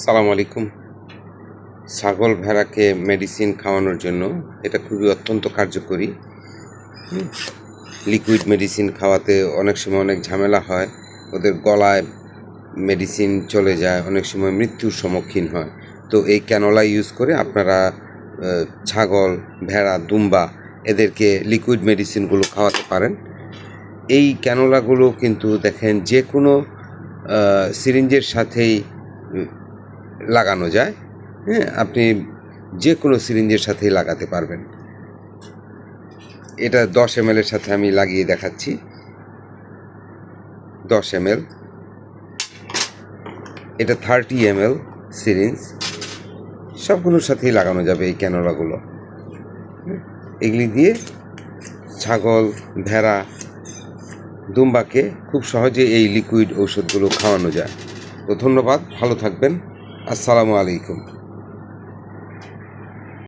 সালাম আলাইকুম। ছাগল ভেড়াকে মেডিসিন খাওয়ানোর জন্য এটা খুবই অত্যন্ত কার্যকরী। লিকুইড মেডিসিন খাওয়াতে অনেক সময় অনেক ঝামেলা হয়, ওদের গলায় মেডিসিন চলে যায়, অনেক সময় মৃত্যুর সম্মুখীন হয়। তো এই ক্যানোলা ইউজ করে আপনারা ছাগল, ভেড়া, দুম্বা এদেরকে লিকুইড মেডিসিনগুলো খাওয়াতে পারেন। এই ক্যানোলাগুলো কিন্তু দেখেন যে কোনো সিরিঞ্জের সাথেই লাগানো যায় হ্যাঁ আপনি যে কোনো সিরিঞ্জের সাথেই লাগাতে পারবেন। এটা দশ এম এর সাথে আমি লাগিয়ে দেখাচ্ছি। দশ এম এটা থার্টি এম এল সিরিঞ্জ। সবগুলোর সাথেই লাগানো যাবে এই ক্যানোলাগুলো হুম, এগুলি দিয়ে ছাগল ভেড়া দুম্বাকে খুব সহজে এই লিকুইড ঔষধগুলো খাওয়ানো যায়। তো ধন্যবাদ ভালো থাকবেন। আসসালামু আলাইকুম।